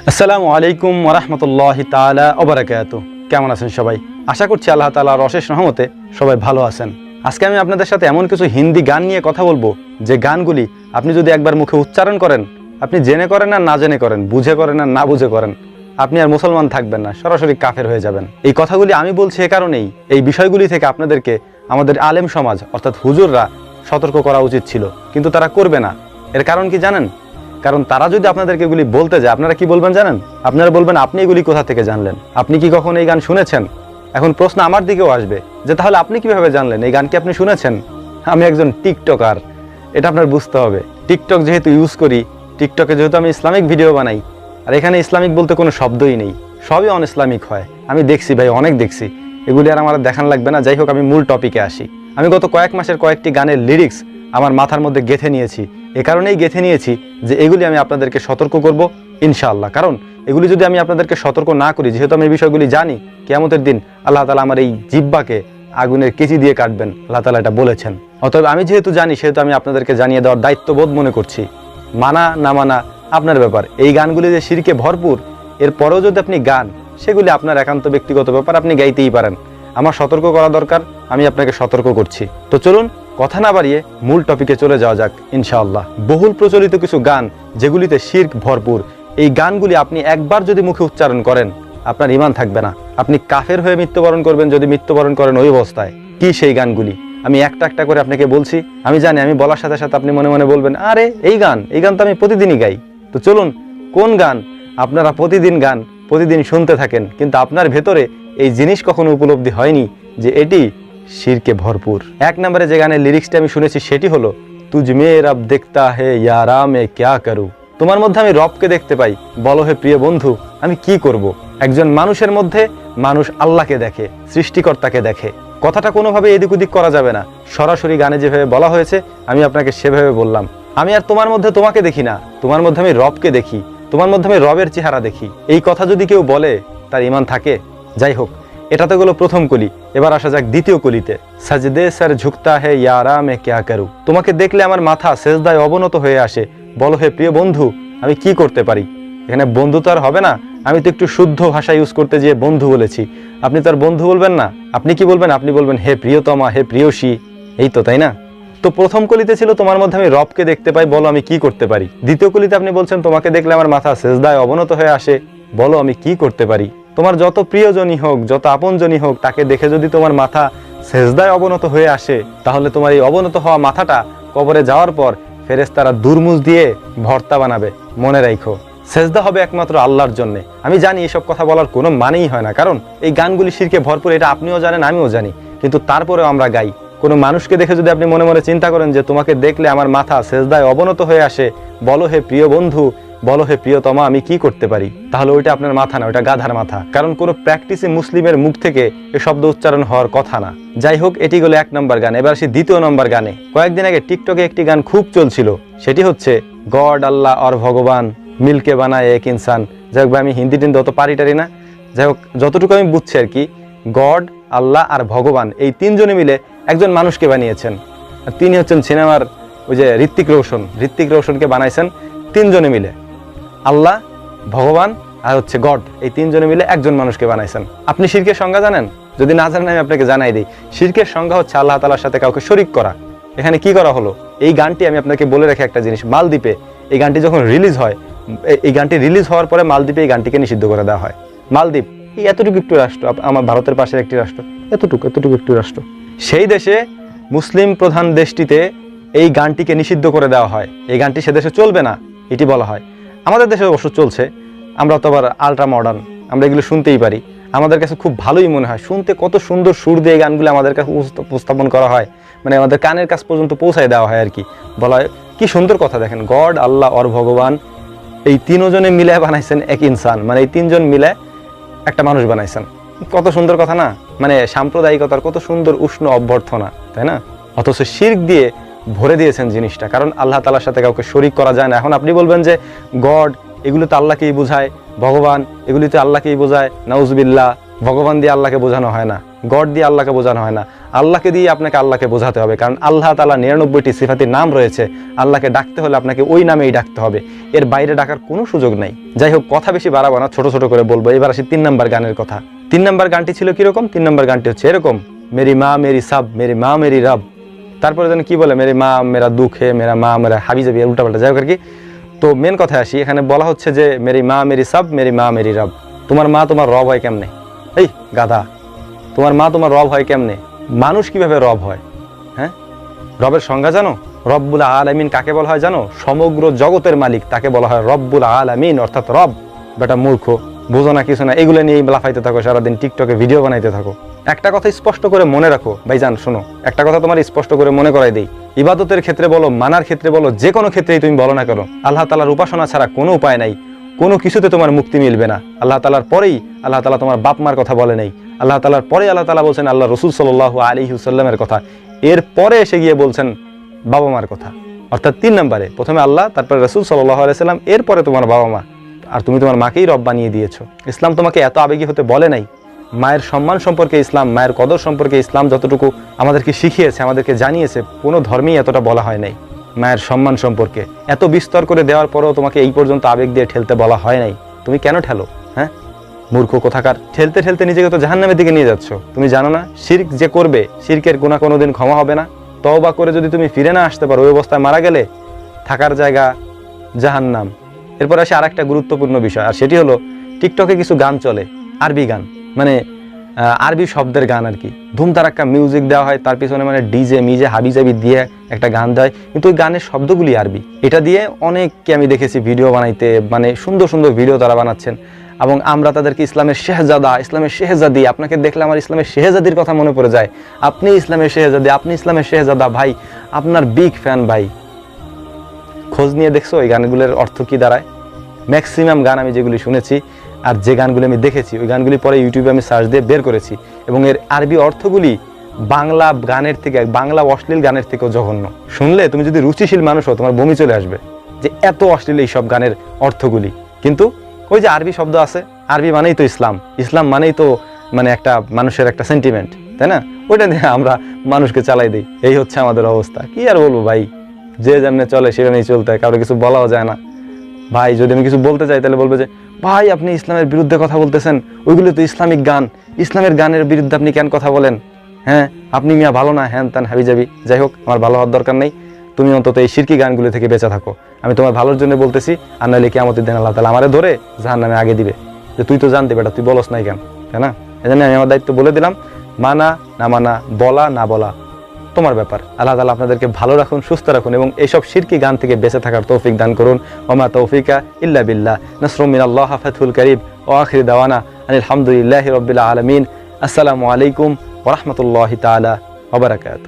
আসসালামু আলাইকুম ওরহমতুল্লাহ তালা ওবরাকাত। কেমন আছেন সবাই? আশা করছি আল্লাহ তালার অশেষ রহমতে সবাই ভালো আছেন। আজকে আমি আপনাদের সাথে এমন কিছু হিন্দি গান নিয়ে কথা বলব, যে গানগুলি আপনি যদি একবার মুখে উচ্চারণ করেন, আপনি জেনে করেন আর না জেনে করেন, বুঝে করেন আর না বুঝে করেন, আপনি আর মুসলমান থাকবেন না, সরাসরি কাফের হয়ে যাবেন। এই কথাগুলি আমি বলছি এ কারণেই, এই বিষয়গুলি থেকে আপনাদেরকে আমাদের আলেম সমাজ, অর্থাৎ হুজুররা সতর্ক করা উচিত ছিল, কিন্তু তারা করবে না। এর কারণ কি জানেন? কারণ তারা যদি আপনাদেরকে এগুলি বলতে যায়, আপনারা কি বলবেন জানেন? আপনারা বলবেন, আপনি এগুলি কোথা থেকে জানলেন? আপনি কি কখন এই গান শুনেছেন? এখন প্রশ্ন আমার দিকেও আসবে যে, তাহলে আপনি কীভাবে জানলেন? এই গান কি আপনি শুনেছেন? আমি একজন টিকটকার, এটা আপনার বুঝতে হবে। টিকটক যেহেতু ইউজ করি, টিকটকে যেহেতু আমি ইসলামিক ভিডিও বানাই, আর এখানে ইসলামিক বলতে কোনো শব্দই নেই, সবই অন ইসলামিক হয়। আমি দেখছি ভাই, অনেক দেখছি। এগুলি আর আমার দেখান লাগবে না। যাই হোক, আমি মূল টপিকে আসি। আমি গত কয়েক মাসের কয়েকটি গানের লিরিক্স আমার মাথার মধ্যে গেথে নিয়েছি। এ কারণেই গেথে নিয়েছি যে এগুলি আমি আপনাদেরকে সতর্ক করব ইনশাআল্লাহ। কারণ এগুলি যদি আমি আপনাদেরকে সতর্ক না করি, যেহেতু আমি এই বিষয়গুলি জানি, কেয়ামতের দিন আল্লাহ তালা আমার এই জিব্বাকে আগুনের কেচি দিয়ে কাটবেন, আল্লাহ তালা এটা বলেছেন। অতএব আমি যেহেতু জানি, সেহেতু আমি আপনাদেরকে জানিয়ে দেওয়ার দায়িত্ববোধ মনে করছি। মানা না মানা আপনার ব্যাপার। এই গানগুলি যে সিরকে ভরপুর, এরপরেও যদি আপনি গান, সেগুলি আপনার একান্ত ব্যক্তিগত ব্যাপার, আপনি গাইতেই পারেন। আমার সতর্ক করা দরকার, আমি আপনাকে সতর্ক করছি। তো চলুন কথা না বাড়িয়ে মূল টপিকে চলে যাওয়া যাক, ইনশাআল্লাহ। বহুল প্রচলিত কিছু গান, যেগুলিতে শির্ক ভরপুর। এই গানগুলি আপনি একবার যদি মুখে উচ্চারণ করেন, আপনার ইমান থাকবে না। আপনি কাফের হয়ে মৃত্যুবরণ করবেন যদি মৃত্যুবরণ করেন ওই অবস্থায়। কি সেই গানগুলি? আমি একটা একটা করে আপনাকে বলছি। আমি জানি, আমি বলার সাথে সাথে আপনি মনে মনে বলবেন, আরে, এই গান এই গান তো আমি প্রতিদিনই গাই। তো চলুন, কোন গান? আপনারা প্রতিদিন গান, প্রতিদিন শুনতে থাকেন, কিন্তু আপনার ভেতরে এই জিনিস কখনো উপলব্ধি হয়নি যে এটি শিরকে ভরপুর। এক নম্বরে যে গানের লিরিক্সটা আমি শুনেছি, সেটি হলো তুজ মে রব দেখতা হে, ইয়ারা মে ক্যা করু? তোমার মধ্যে আমি রবকে দেখতে পাই। বলো হে প্রিয় বন্ধু, আমি কি করব? একজন মানুষের মধ্যে মানুষ আল্লাহকে দেখে, সৃষ্টিকর্তাকে দেখে। কথাটা কোনোভাবে এদিক ওদিক করা যাবে না। সরাসরি গানে যেভাবে বলা হয়েছে, আমি আপনাকে সেভাবে বললাম। আমি আর তোমার মধ্যে তোমাকে দেখি না। তোমার মধ্যে আমি রবকে দেখি। তোমার মধ্যে আমি রবের চেহারা দেখি। এই কথা যদি কেউ বলে, তার ইমান থাকে। যাই হোক এটা তো গেলো প্রথম কলি। এবার আসা যাক দ্বিতীয় কলিতে। সাজদে স্যার ঝুঁকতা হে ইয়ারা মে ক্যা করু? তোমাকে দেখলে আমার মাথা সেজদায় অবনত হয়ে আসে। বলো হে প্রিয় বন্ধু, আমি কি করতে পারি? এখানে বন্ধু তো আর হবে না। আমি তো একটু শুদ্ধ ভাষা ইউজ করতে গিয়ে বন্ধু বলেছি। আপনি তো আর বন্ধু বলবেন না। আপনি কি বলবেন? আপনি বলবেন, হে প্রিয়তমা, হে প্রিয়সী। এই তো, তাই না? তো প্রথম কলিতে ছিল তোমার মধ্যে আমি রবকে দেখতে পাই। বলো, আমি কি করতে পারি? দ্বিতীয় কলিতে আপনি বলছেন, তোমাকে দেখলে আমার মাথা সেজদায় অবনত হয়ে আসে। বলো, আমি কি করতে পারি? তোমার যত প্রিয়জনই হোক, যত আপনজনই হোক, তাকে দেখে যদি তোমার মাথা সেজদায় অবনত হয়ে আসে, তাহলে তোমার এই অবনত হওয়া মাথাটা কবরে যাওয়ার পর ফেরেশতারা দুর্মুজ দিয়ে ভর্তা বানাবে। মনে রাখো সেজদা হবে একমাত্র আল্লাহর জন্য। আমি জানি এসব কথা বলার কোনো মানেই হয় না, কারণ এই গানগুলি শিরকে ভরপুর, এটা আপনিও জানেন, আমিও জানি। কিন্তু তারপরেও আমরা গাই। কোনো মানুষকে দেখে যদি আপনি মনে মনে চিন্তা করেন যে তোমাকে দেখলে আমার মাথা সেজদায় অবনত হয়ে আসে, বলো হে প্রিয় বন্ধু বলো হে প্রিয়তমা, আমি কি করতে পারি? তাহলে ওইটা আপনার মাথা না, ওইটা গাধার মাথা। কারণ কোনো প্র্যাকটিসে মুসলিমের মুখ থেকে এ শব্দ উচ্চারণ হওয়ার কথা না। যাই হোক, এটি হলো এক নম্বর গান। এবার আসি দ্বিতীয় নম্বর গানে। কয়েকদিন আগে টিকটকে একটি গান খুব চলছিল। সেটি হচ্ছে, গড, আল্লাহ, আর ভগবান, মিলকে বানায় এক ইনসান। যাই হোক আমি হিন্দি টিন্দি অত পারি টারি না। যাই হোক, যতটুকু আমি বুঝছি আর কি, গড, আল্লাহ, আর ভগবান এই তিনজনে মিলে একজন মানুষকে বানিয়েছেন। আর তিনি হচ্ছেন সিনেমার ওই যে ঋত্বিক রোশন। ঋত্বিক রোশনকে বানাইছেন তিনজনে মিলে। আল্লাহ, ভগবান আর হচ্ছে গড, এই তিনজনে মিলে একজন মানুষকে বানাইছেন। আপনি শিরকের সংজ্ঞা জানেন? যদি না জানেন, আমি আপনাকে জানাই দিই। শিরকের সংজ্ঞা হচ্ছে আল্লাহ তালার সাথে কাউকে শরিক করা। এখানে কি করা হলো? এই গানটি আমি আপনাকে বলে রাখি একটা জিনিস, মালদ্বীপে এই গানটি যখন রিলিজ হয় এই গানটি রিলিজ হওয়ার পরে মালদ্বীপে এই গানটিকে নিষিদ্ধ করে দেওয়া হয়। মালদ্বীপ, এই এতটুকু একটু রাষ্ট্র আমার ভারতের পাশের একটি রাষ্ট্র, এতটুকু এতটুকু একটু রাষ্ট্র। সেই দেশে মুসলিম প্রধান দেশটিতে এই গানটিকে নিষিদ্ধ করে দেওয়া হয়। এই গানটি সে দেশে চলবে না, এটি বলা হয়। আমাদের দেশে অবশ্য চলছে। আমরা তো আবার আলট্রা মডার্ন আমরা এগুলো শুনতেই পারি। আমাদের কাছে খুব ভালোই মনে হয়। শুনতে কত সুন্দর সুর দিয়ে গানগুলো আমাদের কাছে উপস্থাপন করা হয়। মানে আমাদের কানের কাছ পর্যন্ত পৌঁছায় দেওয়া হয় আর কি। বলা হয়, কি সুন্দর কথা দেখেন। গড, আল্লাহ অর ভগবান, এই তিনজনে মিলে বানাইছেন এক ইনসান। মানে এই তিনজন মিলে একটা মানুষ বানাইছেন। কত সুন্দর কথা না? মানে সাম্প্রদায়িকতার কত সুন্দর উষ্ণ অভ্যর্থনা, তাই না? অথচ শির্ক দিয়ে ভরে দিয়েছেন জিনিসটা। কারণ আল্লাহ তালার সাথে কাউকে শরিক করা যায় না। এখন আপনি বলবেন যে, গড, এগুলো তো আল্লাহকেই বোঝায়। ভগবান, এগুলি তো আল্লাহকেই বোঝায়। নাউজবিল্লাহ, ভগবান দিয়ে আল্লাহকে বোঝানো হয় না। গড দিয়ে আল্লাহকে বোঝানো হয় না। আল্লাহকে দিয়ে আপনাকে আল্লাহকে বোঝাতে হবে। কারণ আল্লাহ তালা নিরানব্বইটি সিফাতির নাম রয়েছে। আল্লাহকে ডাকতে হলে আপনাকে ওই নামেই ডাকতে হবে। এর বাইরে ডাকার কোনো সুযোগ নাই। যাই হোক, কথা বেশি বাড়াবো না, ছোট ছোট করে বলব। এবার আসি তিন নম্বর গানের কথা। তিন নম্বর গানটি ছিল কীরকম? তিন নম্বর গানটি হচ্ছে এরকম। মেরি মা, মেরি সাব, মেরি মা, মেরি রাব। তারপরে যেন কি বলে, মেরি মা, মেরা দুঃখে, মেরা মা, মেরা হাবি যাবি উল্টাপাল্টা। যাই হোক আর কি, তো মেন কথায় আসি, এখানে বলা হচ্ছে যে, মেরি মা, মেরি সাব, মেরি মা, মেরি রব। তোমার মা, তোমার রব হয় কেমনে? এই গাধা, তোমার মা, তোমার রব হয় কেমনে? মানুষ কীভাবে রব হয় হ্যাঁ? রবের সংজ্ঞা জানো? রব্বুল আলামিন কাকে বলা হয় জানো? সমগ্র জগতের মালিক তাকে বলা হয় রব্বুল আলামিন, অর্থাৎ রব। বেটা মূর্খ, বোঝো না কিছু না, এগুলো নিয়ে লাফাইতে থাকো, সারাদিন টিকটকে ভিডিও বানাইতে থাকো। একটা কথা স্পষ্ট করে মনে রাখো। ভাইজান, শোনো, একটা কথা তোমার স্পষ্ট করে মনে করাই দেই। ইবাদতের ক্ষেত্রে বলো, মানার ক্ষেত্রে বলো, যে কোনো ক্ষেত্রেই তুমি বলো না করো আল্লাহ তালার উপাসনা ছাড়া কোনো উপায় নাই। কোনো কিছুতে তোমার মুক্তি মিলবে না। আল্লাহ তালার পরেই আল্লাহ তালা তোমার বাপ মার কথা বলে নেই। আল্লাহ তালার পরে আল্লাহ তালা বলছেন, আল্লাহ রসুল সাল্লাহ আলী হুসাল্লামের কথা। এর পরে এসে গিয়ে বলছেন, বাবা মার কথা। অর্থাৎ তিন নম্বরে, প্রথমে আল্লাহ, তারপরে রসুল সাল্লাহ আলাইসাল্লাম এরপরে তোমার বাবা মা। আর তুমি তোমার মাকেই রব বানিয়ে দিয়েছ। ইসলাম তোমাকে এত আবেগী হতে বলে নাই। মায়ের সম্মান সম্পর্কে ইসলাম, মায়ের কদর সম্পর্কে ইসলাম যতটুকু আমাদেরকে শিখিয়েছে, আমাদেরকে জানিয়েছে, কোনো ধর্মেই এতটা বলা হয় নাই। মায়ের সম্মান সম্পর্কে এত বিস্তর করে দেওয়ার পরেও তোমাকে এই পর্যন্ত আবেগ দিয়ে ঠেলতে বলা হয় নাই। তুমি কেন ঠেলো হ্যাঁ? মূর্খ কোথাকার, ঠেলতে ঠেলতে নিজেকে তো জাহান্নামের দিকে নিয়ে যাচ্ছ। তুমি জানো না, শির্ক যে করবে, শির্কের গুণা কোনোদিন ক্ষমা হবে না। তওবা করে যদি তুমি ফিরে না আসতে পারো, ওই অবস্থায় মারা গেলে থাকার জায়গা জাহান্নাম। এরপর আসে আর একটা গুরুত্বপূর্ণ বিষয়, আর সেটি হলো, টিকটকে কিছু গান চলে, আরবি গান। মানে আরবি শব্দের গান আর কি। ধুম ধুমতারাক্কা মিউজিক দেওয়া হয়, তার পিছনে মানে ডিজে মিজে হাবিজাবি দিয়ে একটা গান দেয়। কিন্তু ওই গানের শব্দগুলি আরবি। এটা দিয়ে অনেককে আমি দেখেছি ভিডিও বানাইতে মানে সুন্দর সুন্দর ভিডিও তারা বানাচ্ছেন। এবং আমরা তাদেরকে ইসলামের শেহজাদা, ইসলামের শেহজাদি, আপনাকে দেখলে আমার ইসলামের শেহজাদির কথা মনে পড়ে যায়। আপনি ইসলামের শেহজাদি, আপনি ইসলামের শেহজাদা, ভাই, আপনার বিগ ফ্যান ভাই। খোঁজ নিয়ে দেখছ এই গানগুলোর অর্থ কি দাঁড়ায়? ম্যাক্সিমাম গান আমি যেগুলি শুনেছি আর যে গানগুলি আমি দেখেছি, ওই গানগুলি পরে ইউটিউবে আমি সার্চ দিয়ে বের করেছি এবং এর আরবি অর্থগুলি বাংলা গানের থেকে, বাংলা অশ্লীল গানের থেকেও জঘন্য। শুনলে তুমি যদি রুচিশীল মানুষ হো তোমার বমি চলে আসবে যে এত অশ্লীল এই সব গানের অর্থগুলি। কিন্তু ওই যে আরবি শব্দ আছে, আরবি মানেই তো ইসলাম। ইসলাম মানেই তো মানে একটা মানুষের একটা সেন্টিমেন্ট তাই না? ওইটা দিয়ে আমরা মানুষকে চালাই দিই। এই হচ্ছে আমাদের অবস্থা। কি আর বলব ভাই? যে যেমনি চলে সেরকমই চলতে হয়, কারও কিছু বলাও যায় না। ভাই, যদি আমি কিছু বলতে চাই, তাহলে বলবে যে ভাই, আপনি ইসলামের বিরুদ্ধে কথা বলতেছেন। ওইগুলো তো ইসলামিক গান। ইসলামের গানের বিরুদ্ধে আপনি কেন কথা বলেন? হ্যাঁ আপনি মিয়া ভালো না? হ্যান ত্যান হাবি যাবি যাই হোক, আমার ভালো হওয়ার দরকার নেই। তুমি অন্তত এই শিরকি গানগুলো থেকে বেঁচে থাকো। আমি তোমার ভালোর জন্য বলতেছি, আর নাহলে কি আমাদের দেন আল্লাহ তালা আমারে ধরে জাহান নামে আগে দিবে। যে তুই তো জানতে বেটা, তুই বলস নাই কেন? তাই না? এই জন্য আমি আমার দায়িত্ব বলে দিলাম, মানা না মানা, বলা না বলা। তোমার ব্যাপার। আল্লাহ তালা আপনাদেরকে ভালো রাখুন, সুস্থ রাখুন এবং এইসব শিরকি গান থেকে বেঁচে থাকার তৌফিক দান করুন। ওমা তৌফিকা ইল্লা বিল্লাহ। নসরুমিন আল্লাহ ফাথুল করিব ও আখির দাওয়ানা আলহামদুলিল্লাহ রবিল্লা আলমিন। আসসালামু আলাইকুম ওরহমতুল্লাহ তালা ওবরাকাত